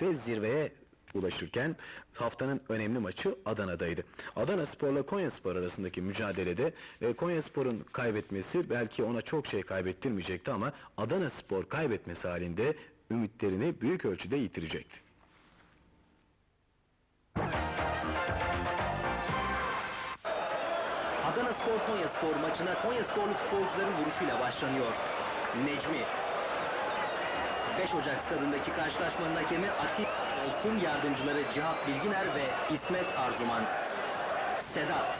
Ve zirveye ulaşırken haftanın önemli maçı Adana'daydı. Adana Spor'la Konya Spor arasındaki mücadelede e, Konya Spor'un kaybetmesi belki ona çok şey kaybettirmeyecekti ama Adana Spor kaybetmesi halinde ümitlerini büyük ölçüde yitirecekti. Adana Spor Konya Spor maçına Konya Sporlu futbolcuların vuruşuyla başlanıyor. Necmi 5 Ocak stadındaki karşılaşmanın hakemi Atik Olkun yardımcıları Cihat Bilginer ve İsmet Arzuman. Sedat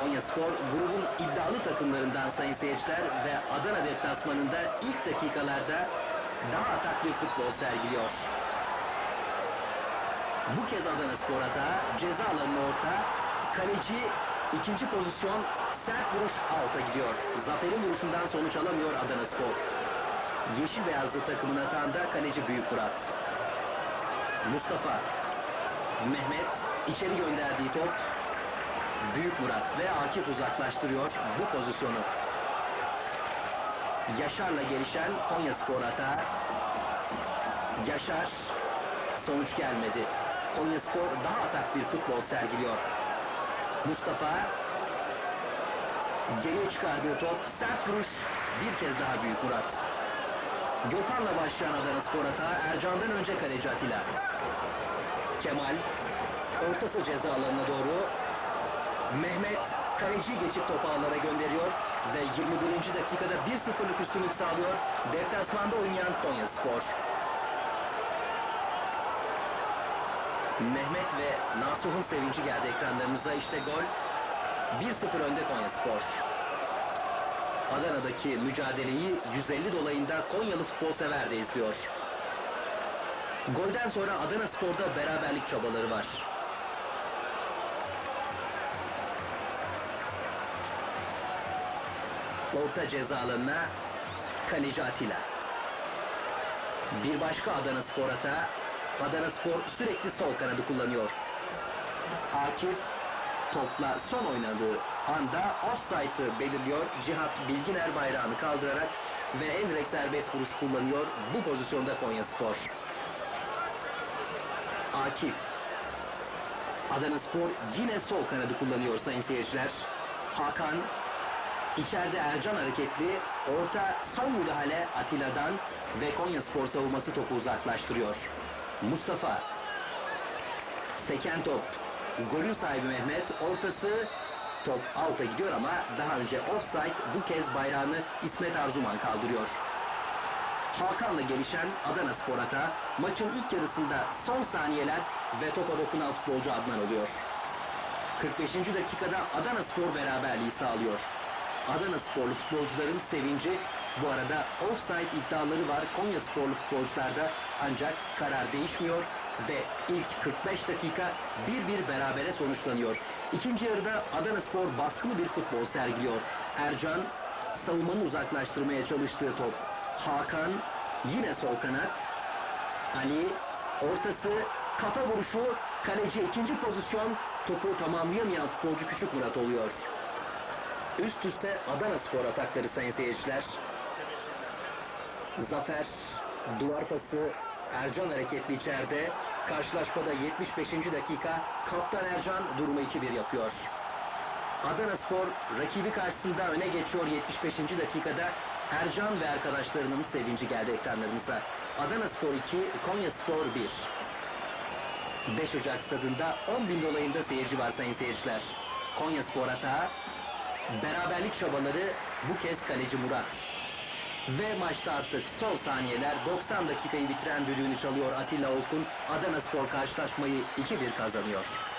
Konya Spor grubun iddialı takımlarından sayın seyirciler ve Adana deplasmanında ilk dakikalarda daha ataklı futbol sergiliyor. Bu kez Adana Spor hata, ceza alanına orta, kaleci ikinci pozisyon sert vuruş alta gidiyor. Zafer'in vuruşundan sonuç alamıyor Adana Spor. Yeşil beyazlı takımın atağında kaleci Büyük Murat. Mustafa, Mehmet içeri gönderdiği top Büyük Murat ve Akif uzaklaştırıyor bu pozisyonu. Yaşar'la gelişen Konya Spor hata. Yaşar sonuç gelmedi. Konya Spor daha atak bir futbol sergiliyor. Mustafa geriye çıkardığı top sert vuruş bir kez daha Büyük Murat. Gökhan'la başlayan Adana Spor hata Ercan'dan önce kaleci Atilla. Kemal ortası ceza alanına doğru Mehmet kaleciyi geçip topu ağlara gönderiyor ve 21. dakikada 1-0'lık üstünlük sağlıyor. Deplasmanda oynayan Konya Spor. Mehmet ve Nasuh'un sevinci geldi ekranlarımıza. İşte gol. 1-0 önde Konya Spor. Adana'daki mücadeleyi 150 dolayında Konyalı futbol sever de izliyor. Golden sonra Adana Spor'da beraberlik çabaları var. Orta ceza alanına kaleci Atilla. Bir başka Adana Spor hata. Adana Spor sürekli sol kanadı kullanıyor. Akif topla son oynadığı anda offside'ı belirliyor. Cihat Bilginer bayrağını kaldırarak ve en direkt serbest vuruş kullanıyor. Bu pozisyonda Konya Spor. Akif. Adana Spor yine sol kanadı kullanıyor sayın seyirciler. Hakan İçeride Ercan hareketli, orta son müdahale Atilla'dan ve Konya Spor savunması topu uzaklaştırıyor. Mustafa, seken top, golün sahibi Mehmet, ortası top alta gidiyor ama daha önce offside bu kez bayrağını İsmet Arzuman kaldırıyor. Hakan'la gelişen Adana Spor hata maçın ilk yarısında son saniyeler ve topa dokunan futbolcu Adnan oluyor. 45. dakikada Adana Spor beraberliği sağlıyor. Adana sporlu futbolcuların sevinci bu arada offside iddiaları var Konya sporlu futbolcularda ancak karar değişmiyor ve ilk 45 dakika 1-1 berabere sonuçlanıyor. İkinci yarıda Adana Spor baskılı bir futbol sergiliyor. Ercan savunmanın uzaklaştırmaya çalıştığı top. Hakan yine sol kanat. Ali ortası kafa vuruşu kaleci ikinci pozisyon topu tamamlayamayan futbolcu Küçük Murat oluyor. Üst üste Adana Spor atakları sayın seyirciler. Zafer, duvar pası, Ercan hareketli içeride. Karşılaşmada 75. dakika Kaptan Ercan durumu 2-1 yapıyor. Adana Spor rakibi karşısında öne geçiyor 75. dakikada. Ercan ve arkadaşlarının sevinci geldi ekranlarımıza. Adana Spor 2, Konya Spor 1. 5 Ocak stadında 10 bin dolayında seyirci var sayın seyirciler. Konya Spor hata, Beraberlik çabaları bu kez kaleci Murat. Ve maçta artık son saniyeler 90 dakikayı bitiren düdüğünü çalıyor Atilla Olkun. Adana Spor karşılaşmayı 2-1 kazanıyor.